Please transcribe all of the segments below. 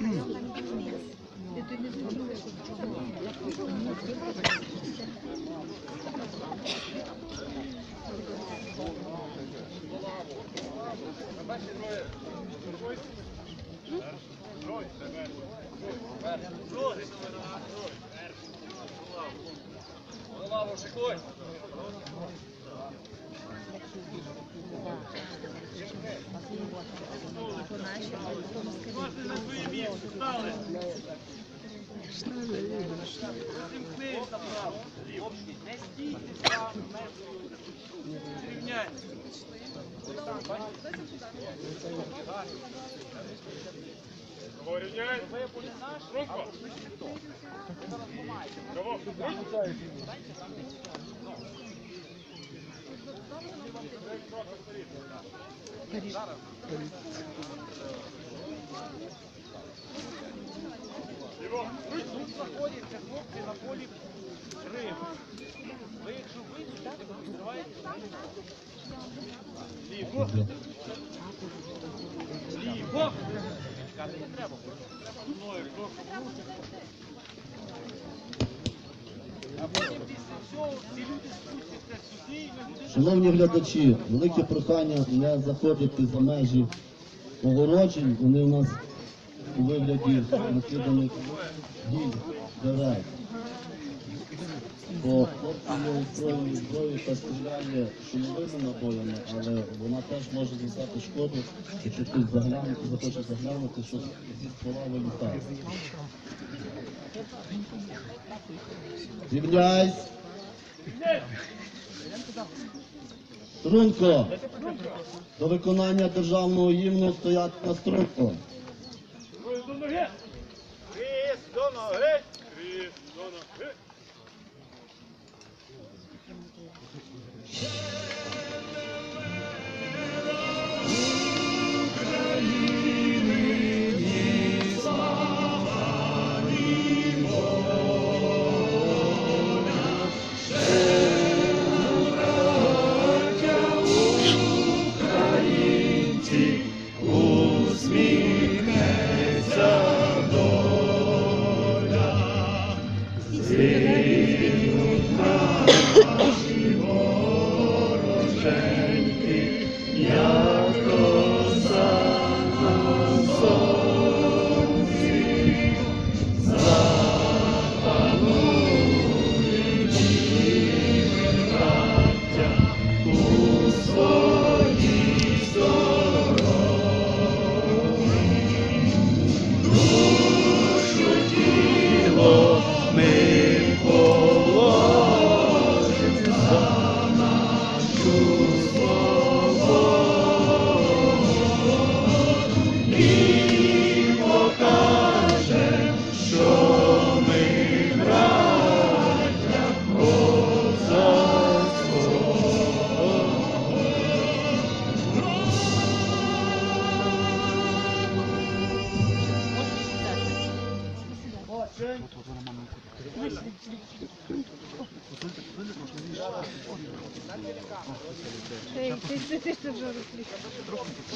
Можете Зімкнись направо. Не стійте Рівняйте. Рівняй. Руку. Тут знаходяться хлопці на полі Риму. Ви якщо відкриваєте Ліво. Не треба. Мною Шановні глядачі, велике прохання не заходити за межі огороджень. Вони у нас у вигляді накиданих дій дерев. Бо хлопці зброєю та стріляє шумовими набоями, але вона теж може завдати шкоду, якщо хтось загляне, захоче заглянути, що зі ствола вилітає. Рівняйсь! Струнко! До виконання державного гімну стоять на струнку. どのへクリスどのへクリスどのへ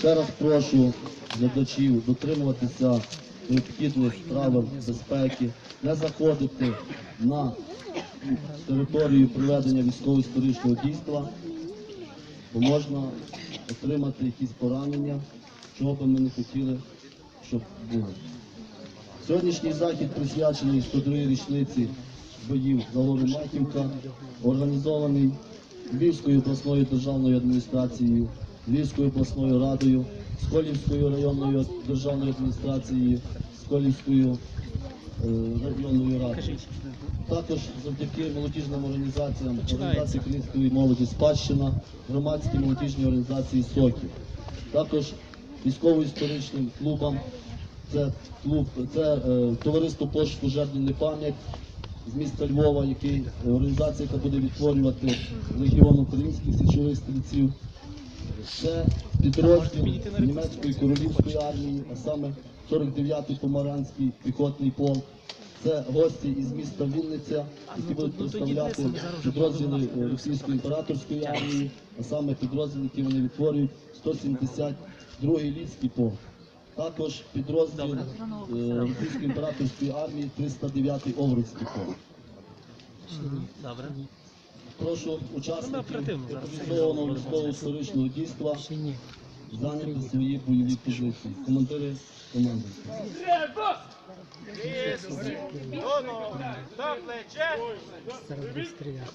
Ще раз прошу глядачів дотримуватися необхідних правил безпеки, не заходити на територію проведення військово-історичного дійства, бо можна отримати якісь поранення, чого би ми не хотіли, щоб було. Сьогоднішній захід присвячений 102 річниці боїв за гору Матівка, організований Львівською обласною державною адміністрацією, Львівською обласною радою, Сколівською районною державною адміністрацією, Сколівською е, районною радою. Також завдяки молодіжним організаціям, організації української молоді Спадщина, громадській молодіжній організації Соків. Також військово-історичним клубам це клуб, це е, товариство пошуку жертв не пам'ять з міста Львова, який е, організація, яка буде відтворювати легіон українських січових стрільців. Це підрозділ німецької королівської армії, а саме 49-й помаранський піхотний полк. Це гості із міста Вінниця, які будуть представляти підрозділи е, російської імператорської армії, а саме підрозділи, які вони відтворюють 172-й ліцький полк. Також підрозділ е, Російської імператорської армії 309-й Овруцький полк. Добре. Прошу учасників зараз. військово-історичного дійства зайняти свої бойові позиції. Командири команди. За плече, буде вперед.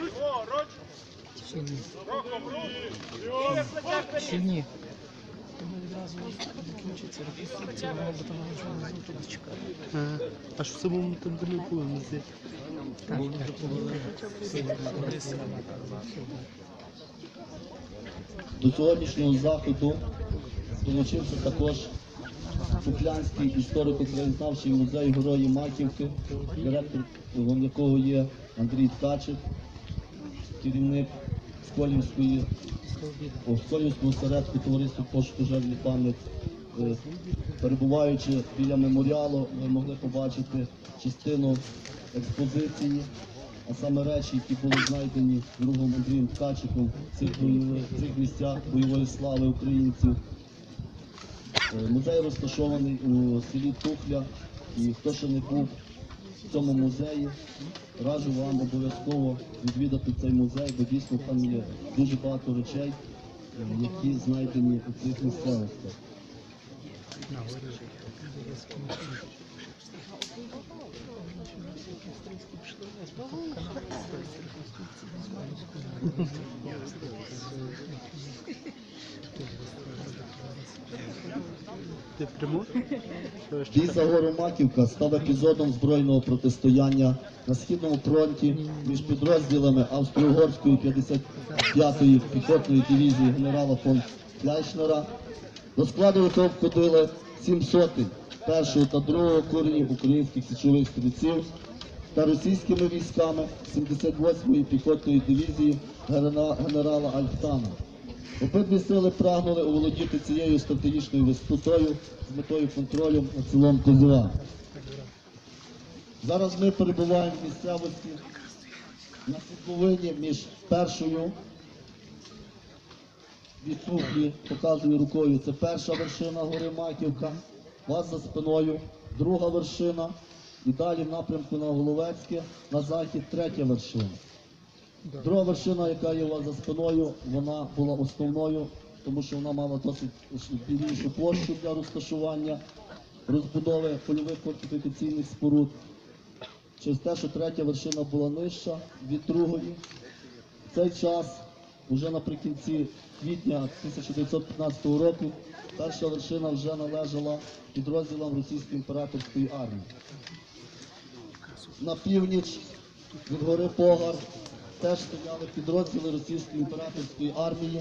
Ліве плече Ще вперед. ні. Відразу включиться реконструкція, воно бо там нічого не. А що самому там далеко не? Так, так. До сьогоднішнього заходу долучився також Куклянський історико-краєзнавчий музей Герої Маківки, директором якого є Андрій Ткачик, керівник Сколівської Сколівського осередку товариства пошуку жерлі пам'ять. Е, Перебуваючи біля меморіалу, ви могли побачити частину експозиції, а саме речі, які були знайдені другом Андрієм Ткачиком в цих, цих місцях бойової слави українців. Е, Музей розташований у селі Тухля, і хто ще не був в цьому музеї, раджу вам обов'язково відвідати цей музей, бо дійсно там є дуже багато речей, які знайдені у цих місцевостях. Ти Маківка став епізодом збройного протистояння на східному фронті між підрозділами Австро-Угорської 55-ї піхотної дивізії генерала фон Фляйшнера, до складу якого входили сім сотень першого та другого коренів українських січових стрільців та російськими військами 78-ї піхотної дивізії генерала Альфтана. Обидві сили прагнули оволодіти цією стратегічною висотою з метою контролю над селом Козіва. Зараз ми перебуваємо в місцевості на світловині між першою від Тухлі, показую рукою, це перша вершина гори Маківка, вас за спиною друга вершина, і далі в напрямку на Головецьке, на захід третя вершина. Друга вершина, яка є у вас за спиною, вона була основною, тому що вона мала досить більшу площу для розташування, розбудови польових фортифікаційних споруд. Через те, що третя вершина була нижча від другої. В цей час, вже наприкінці квітня 1915 року, перша вершина вже належала підрозділам Російської імператорської армії. На північ від гори Погар теж стояли підрозділи Російської імператорської армії.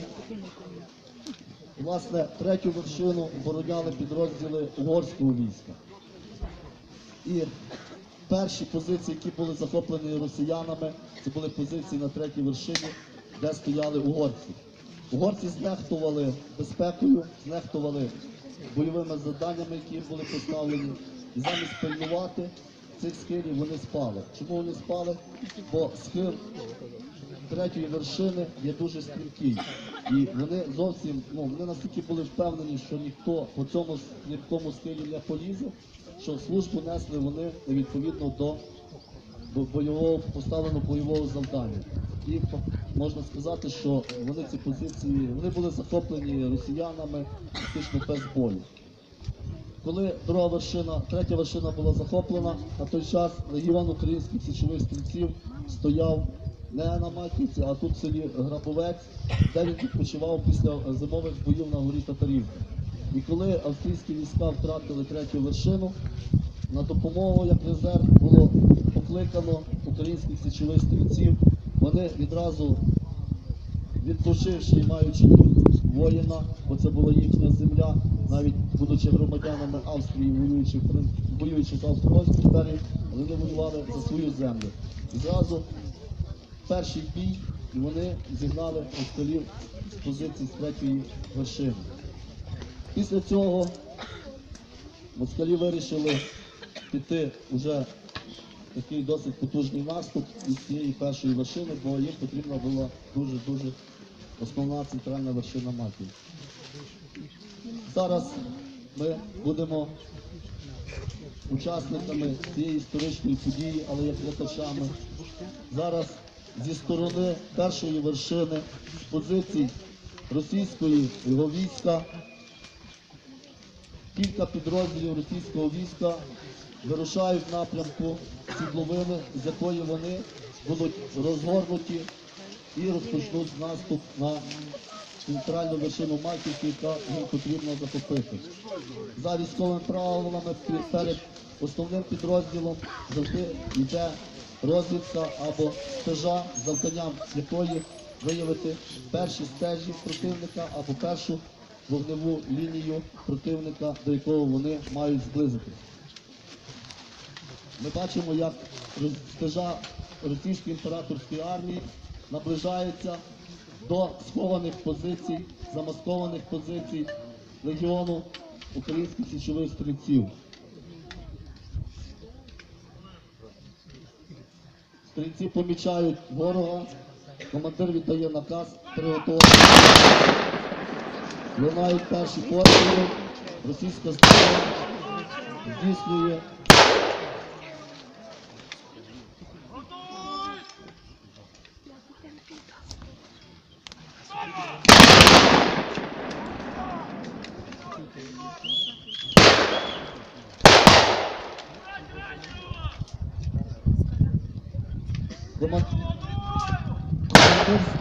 Власне, третю вершину обороняли підрозділи угорського війська. І перші позиції, які були захоплені росіянами, це були позиції на третій вершині, де стояли угорці. Угорці знехтували безпекою, знехтували бойовими завданнями, які були поставлені, і замість пильнувати цих схилів вони спали. Чому вони спали? Бо схил третьої вершини є дуже стрімкий. І вони зовсім ну вони настільки були впевнені, що ніхто по цьому стрімкому схилі не полізе, що службу несли вони відповідно до бойового поставленого бойового завдання. І можна сказати, що вони ці позиції вони були захоплені росіянами фактично без бою. Коли друга вершина, третя вершина була захоплена, на той час легіон українських січових стрільців стояв не на Маківці, а тут в селі Грабовець, де він відпочивав після зимових боїв на горі Татарівка. І коли австрійські війська втратили третю вершину, на допомогу як резерв було покликано українських січових стрільців. Вони відразу відпочивши і маючи воїна, бо це була їхня земля, навіть будучи громадянами Австрії, воюючи, воюючи з Австро-Угорською імперією, але вони воювали за свою землю. І зразу перший бій, вони зігнали москалів з позиції з третьої вершини. Після цього москалі вирішили піти вже такий досить потужний наступ із цієї першої вершини, бо їм потрібна була дуже-дуже основна центральна вершина Маків. Зараз ми будемо учасниками цієї історичної події, але як глядачами. Зараз зі сторони першої вершини, з позицій російської його війська, кілька підрозділів російського війська вирушають в напрямку сідловини, з якої вони будуть розгорнуті і розпочнуть наступ на центральну вершину Маківки, яка їм потрібно захопити. За військовими правилами перед основним підрозділом завжди йде розвідка або стежа, завданням якої виявити перші стежі противника або першу вогневу лінію противника, до якого вони мають зблизитись. Ми бачимо, як стежа російської імператорської армії наближається до схованих позицій, замаскованих позицій легіону українських січових стрільців. Стрільці помічають ворога, командир віддає наказ приготувати. Лунають перші постріли, російська сторона здійснює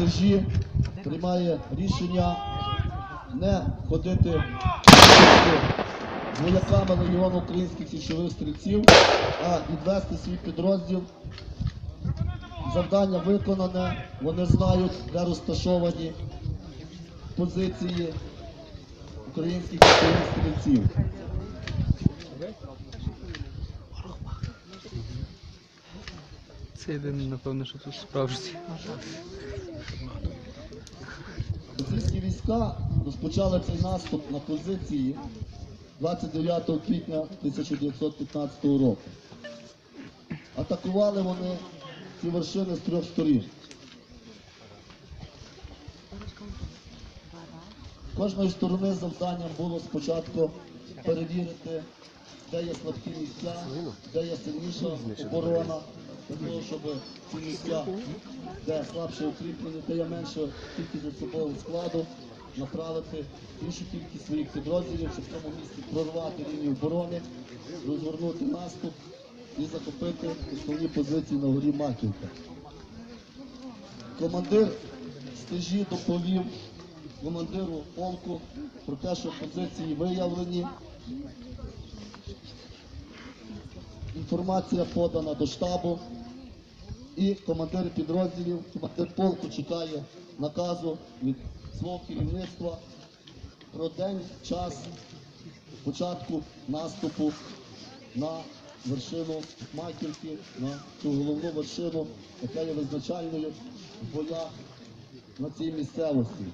Командир приймає рішення не ходити вояками легіону українських січових стрільців, а відвести свій підрозділ. Завдання виконане, вони знають, де розташовані позиції українських стрільців. Це єдине, напевно, що тут справжнє. Російські війська розпочали цей наступ на позиції 29 квітня 1915 року. Атакували вони ці вершини з трьох сторін. Кожної сторони завданням було спочатку перевірити, де є слабкі місця, де є сильніша оборона, для того, щоб ці місця, де слабше укріплені, де є менша кількість особового складу, направити більшу кількість своїх підрозділів, щоб в цьому місці прорвати лінію оборони, розгорнути наступ і захопити основні позиції на горі Маківка. Командир стежі доповів командиру полку про те, що позиції виявлені. Інформація подана до штабу. І командир підрозділів, командир полку чекає наказу від свого керівництва про день, час початку наступу на вершину Маківки, на цю головну вершину, яка є визначальною в на цій місцевості.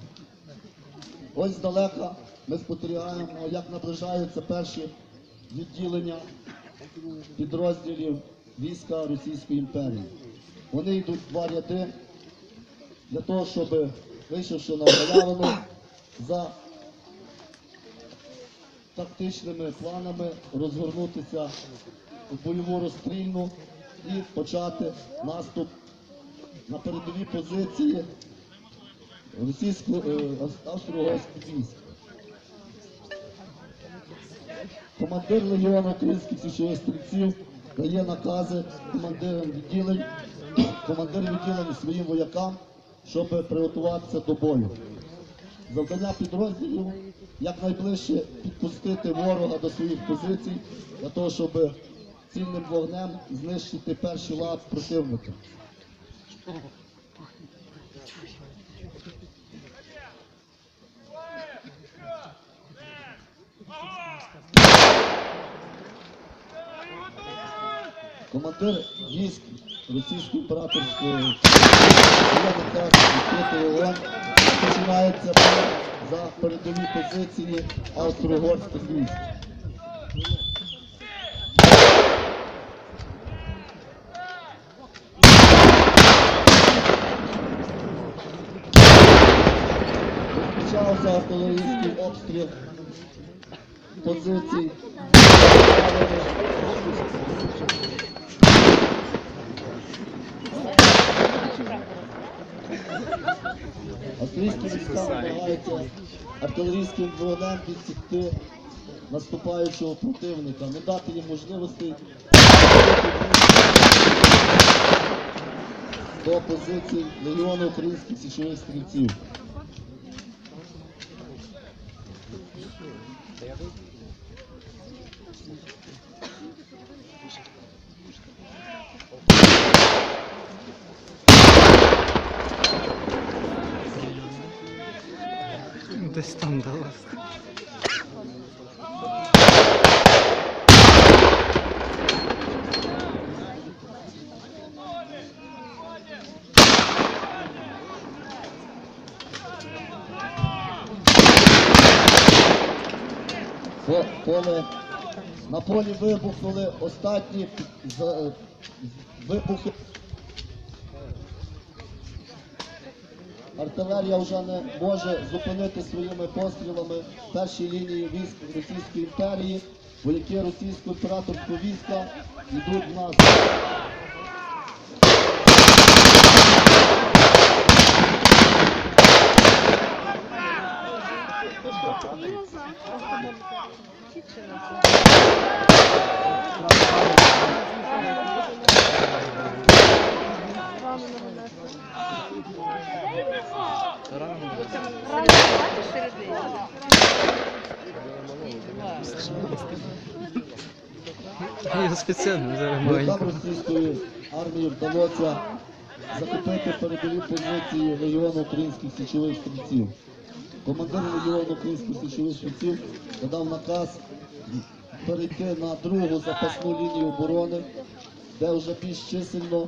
Ось здалека ми спостерігаємо, як наближаються перші відділення підрозділів війська Російської імперії. Вони йдуть два ряди для того, щоб, вийшовши на галявину, за тактичними планами розгорнутися в бойову розстрільну і почати наступ на передові позиції російсько е, австро-угорських військ. Командир легіону українських січових стрільців дає накази командирам відділень, командир відділень своїм воякам, щоб приготуватися до бою. Завдання підрозділів якнайближче підпустити ворога до своїх позицій, для того, щоб цільним вогнем знищити перший лад противника. Командир військ російської імператорської наказ. Починається за передові позиції австро-угорських військ. Почався артилерійський обстріл позицій. Австрійські війська намагаються артилерійським вогнем відсікти наступаючого противника, не дати їм можливості до позицій Легіону українських січових стрільців. Десь там дала. Поле на полі вибухнули останні за- вибухи. Артилерія вже не може зупинити своїми пострілами перші лінії військ Російської імперії. Вояки російського імператорського війська йдуть в нас. Я спеціально зараз маленько. армії вдалося захопити передові позиції Легіону українських січових стрільців. Командир Легіону українських січових стрільців надав наказ перейти на другу запасну лінію оборони, де вже більш чисельно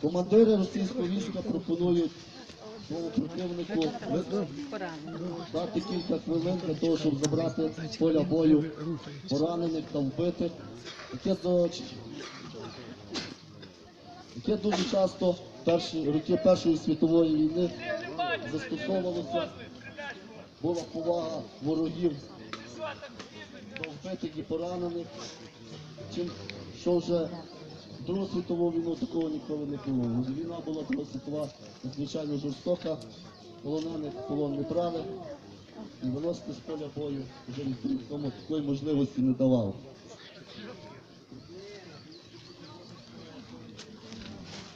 Командири російського війська пропонують противнику дати кілька хвилин для того, щоб забрати з поля бою поранених та вбитих, яке, дуже часто перші роки Першої світової війни застосовувалося. Була повага ворогів до вбитих і поранених, чим що вже Другу світову війну такого ніколи не було. Війна була Друга світова надзвичайно жорстока, полонених полон не брали, і виносити з поля бою вже нікому такої можливості не давав.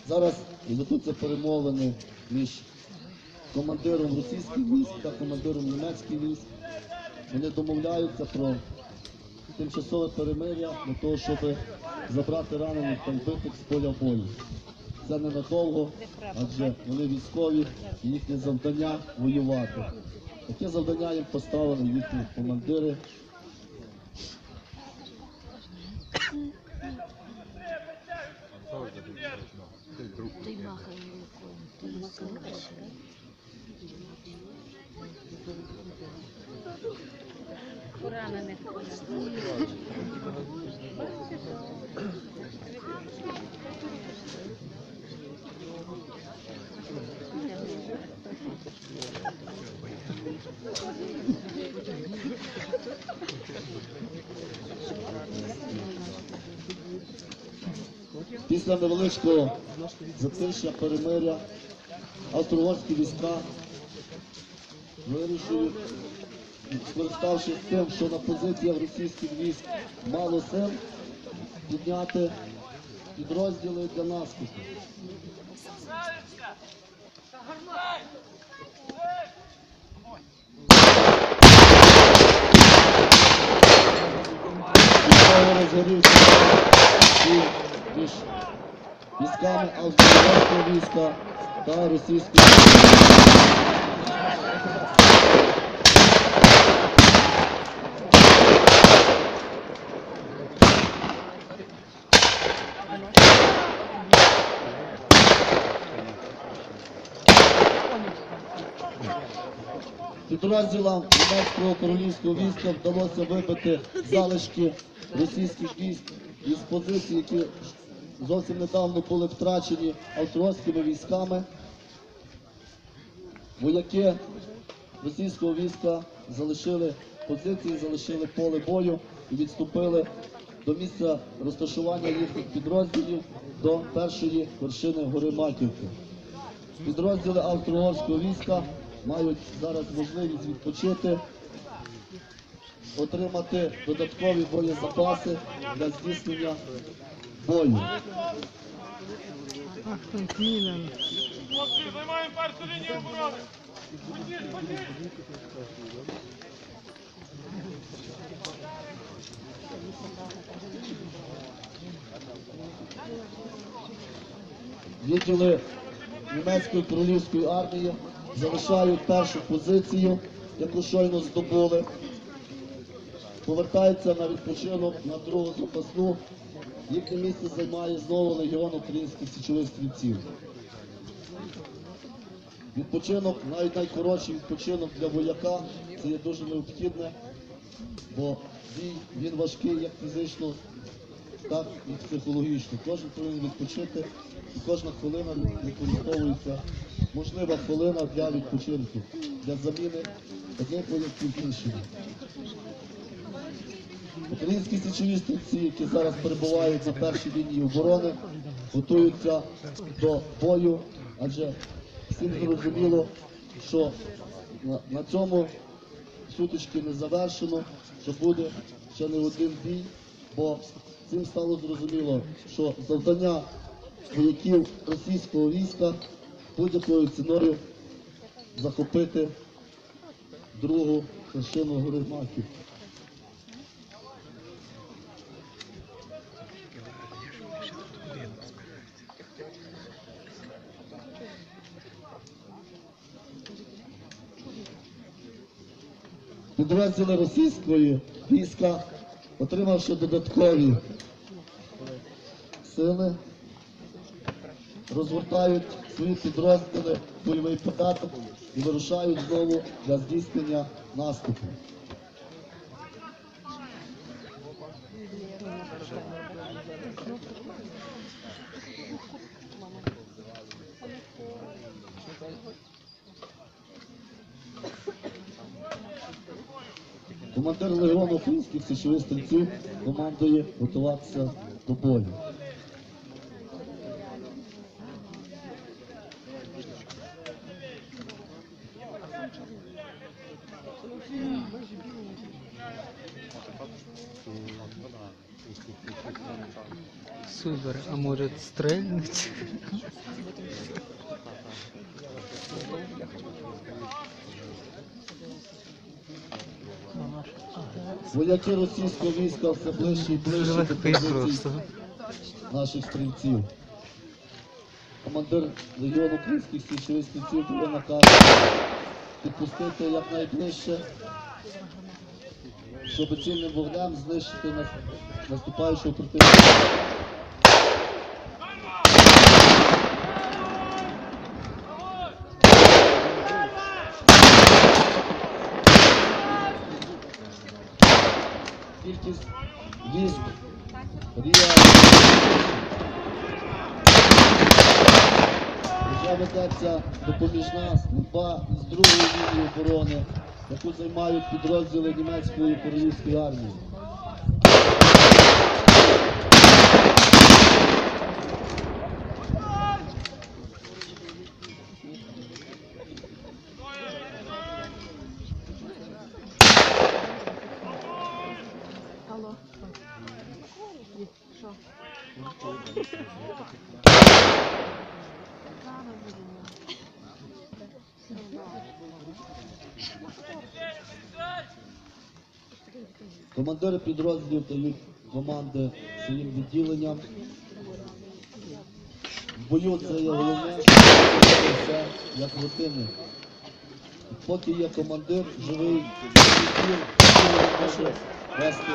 Зараз ведуться перемовини між командиром російських військ та командиром німецьких військ. Вони домовляються про тимчасове перемир'я для того, щоб забрати ранених та з поля бою. Це ненадовго, адже вони військові і їхнє завдання воювати. Таке завдання їм поставили їхні командири. Той махає рукою, той махає. Поранених. Після невеличкого затишня перемиря австро-угорські війська вирішили, скориставшись тим, що на позиціях російських військ мало сил, підняти підрозділи для наступу. Військами австро-угорського війська та російського. Підрозділам німецького королівського війська вдалося вибити залишки російських військ із позицій, які зовсім недавно були втрачені австрійськими військами. Вояки російського війська залишили позиції, залишили поле бою і відступили до місця розташування їхніх підрозділів до першої вершини гори Маківки. Підрозділи австро-угорського війська мають зараз можливість відпочити, отримати додаткові боєзапаси для здійснення бою. Займаємо першу лінію оборони. Відділи німецької королівської армії залишають першу позицію, яку щойно здобули. Повертаються на відпочинок на другу запасну. Їхнє місце займає знову легіон українських січових стрільців. Відпочинок, навіть найкоротший відпочинок для вояка, це є дуже необхідне, бо бій він важкий як фізично, так і психологічно. Кожен повинен відпочити, і кожна хвилина використовується можлива хвилина для відпочинку, для заміни одних вояків іншими. Українські січові стрільці, які зараз перебувають на першій лінії оборони, готуються до бою, адже всім зрозуміло, що на, цьому сутички не завершено, що буде ще не один бій, бо всім стало зрозуміло, що завдання вояків російського війська будь-якою ціною захопити другу вершину гори Маків. Підрозділи російської війська, отримавши додаткові сили, розгортають свої підрозділи, бойовий податок і вирушають знову для здійснення наступу. Командир легіону українських січових стрільців командує готуватися до бою. Стрельнуть? Вояки російського війська все ближче і ближче до позицій наших стрільців. Командир легіону українських січових стрільців дає наказ підпустити якнайближче, щоб цільним вогнем знищити нас- наступаючого противника. Військ Рія вже ведеться допоміжна служба з другої лінії оборони, яку займають підрозділи німецької королівської армії. Командири підрозділів дають команди своїм відділенням. В бою це є головне, все як рутини. Поки є командир, живий відділ може вести.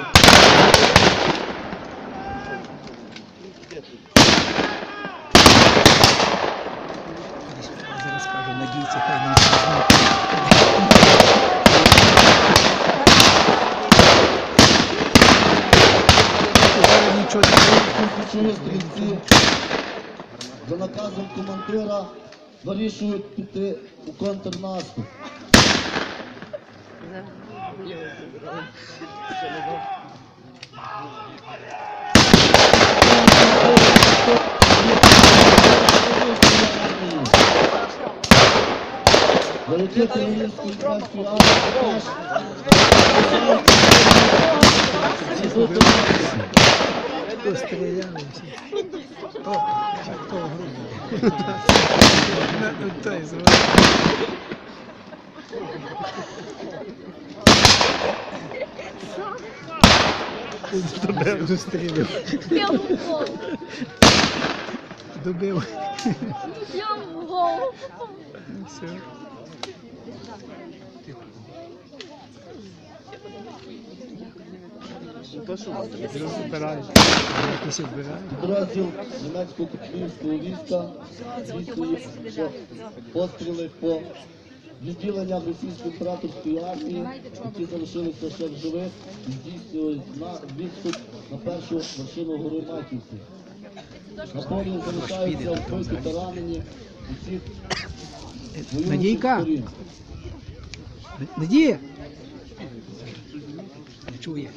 це хай за наказом командира вирішують піти у контрнаступ. Yeah. Київської української армії теж готуються. Постріляли всі. О, хто грубо. Ну, той звати. Добив, зустрілив. Я в голову. Добив. Я в голову. Ну, Все. Розбираєш. Обираєш. Підрозділ німецького київського війська здійснює постріли по відділенням російської імператорської армії, які залишилися ще в живих, здійснюють на відступ на першу вершину гори Маківки. На полі залишаються вбиті та ранені усіх воюючих Надійка? сторін. Надія! Чує.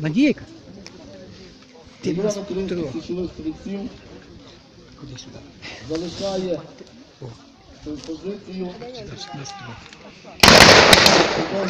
Надійка! Ти нас січових стрільців сюди. залишає позицію.